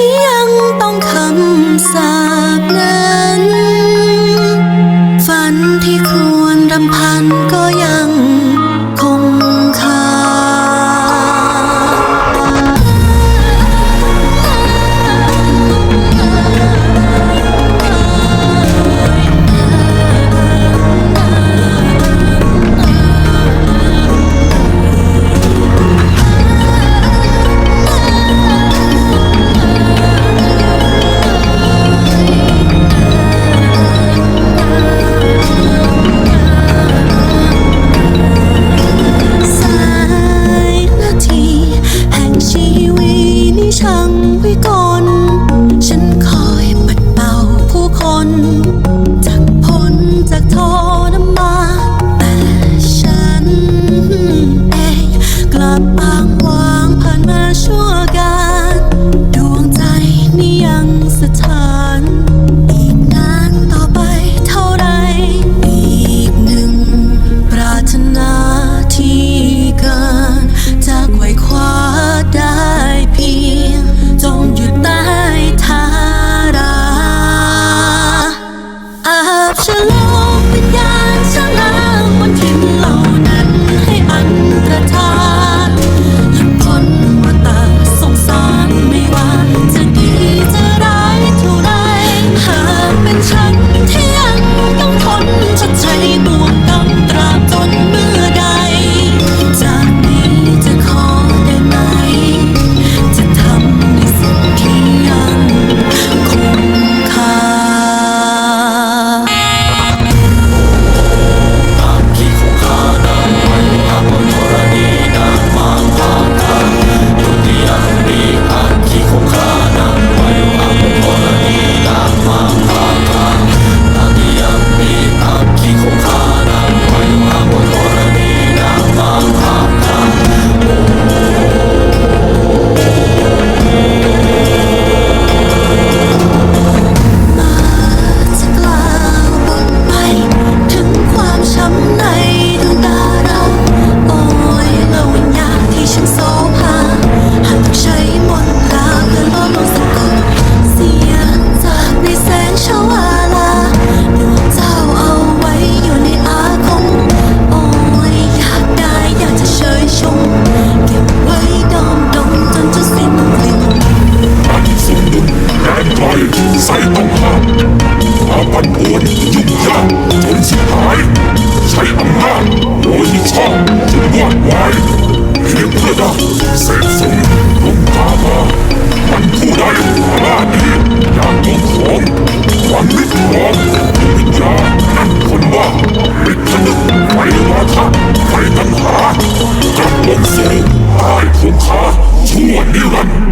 นี้ยังต้อง ทา歌 ที่ช่องถึวาดไว้เพียงเพื่อดับเศษสูญลงตามามันผู้ใดหาล่านี้อยากลงของหวังนิดหวังวิญญาณนั่นคนว่าปิดทะนึกไปวาทัะไปตัณหากลับลงสู่ใต้คงคาชั่วนิรันดร์